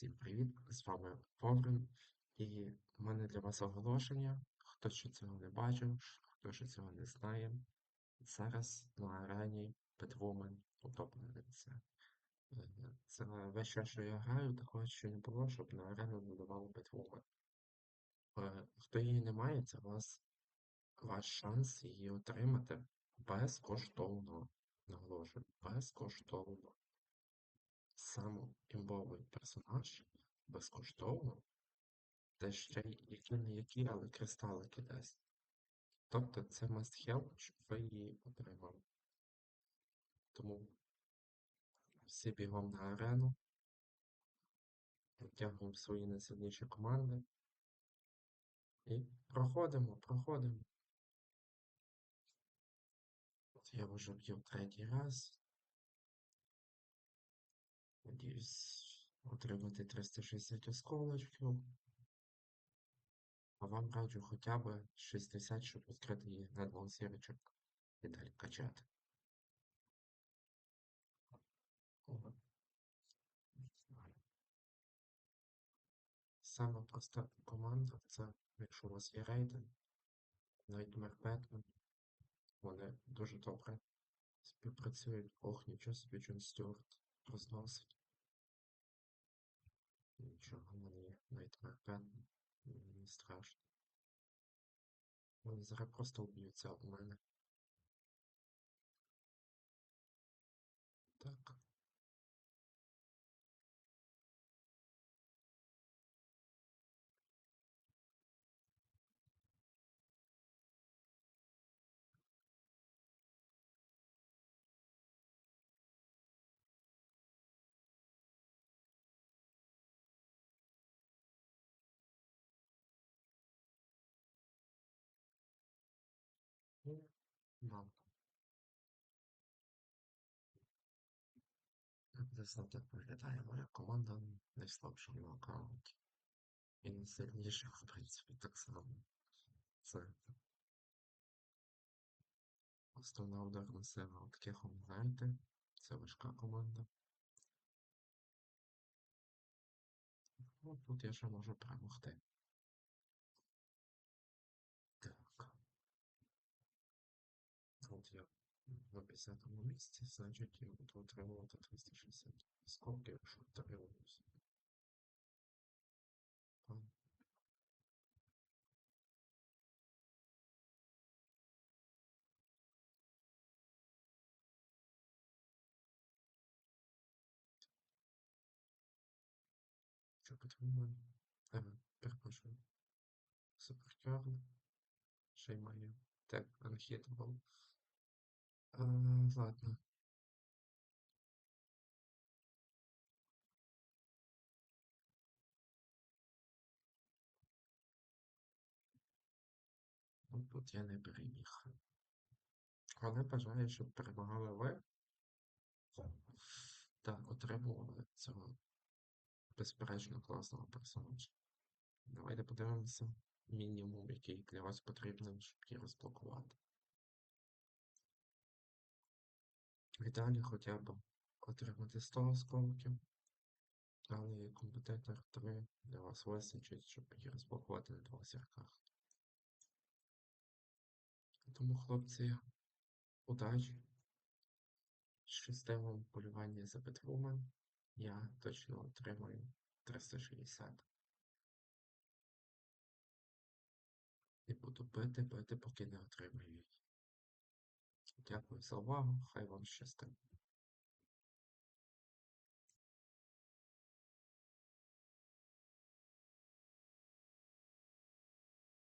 Всім привіт! З вами Воврин, і в мене для вас оголошення. Хто ще цього не бачив, хто ще цього не знає. Зараз на арені Batwoman утоплениться. Це весь час, що я граю, такого ще не було, щоб на арену додавали Batwoman. Е, Хто її не має, це вас ваш шанс її отримати безкоштовно. Наголошую, безкоштовно. Сам імбовий персонаж безкоштовно, та ще й які не які, але кристалики дасть. Тобто це must have, щоб ви її отримали. Тому всі бігом на арену, втягуємо свої найсильніші команди і проходимо, проходимо. От я вже б'ю третій раз. Надіюсь отримати 360 осколочків. А вам раджу хоча б 60, щоб відкрити її на двох і далі качати. Саме проста команда це, якщо у вас є рейтинг, навіть Мербетмен, вони дуже добре співпрацюють. Ох, нічого собі Джон Стюарт розносить. Нічого, мені навіть Мербетмен, мені не страшно. Вони зараз просто вб'ються об мене. І мам. Дійсно так виглядає моя команда на найслабшому аккаунті. І найсильніша, в принципі, так само. Це основна ударна сила от Кехом знаєте. Це важка команда. Ну, тут я ще можу перемогти. Так. От я на 50 місці, значить я буду отримувати 360 скоків, якщо отримуюся. Що потрібно? Перепрошую. Суперкерл. Ще й маю. Так, Unhittable. Ладно. Ну, тут я не переміг. Але бажаю, щоб перемагали ви. Так, отримували цього безперечно класного персонажа. Давайте подивимося мінімум, який для вас потрібен, щоб її розблокувати. В хоча б отримати 100 осколків, але компетитор 3 для вас вистачить, щоб її розблокувати на двох зірках. Тому, хлопці, удачі! Щастивого полювання за Бетвумен я точно отримаю 360. І буду бити, бити, поки не отримаю її. Дякую за увагу, хай вам щастить.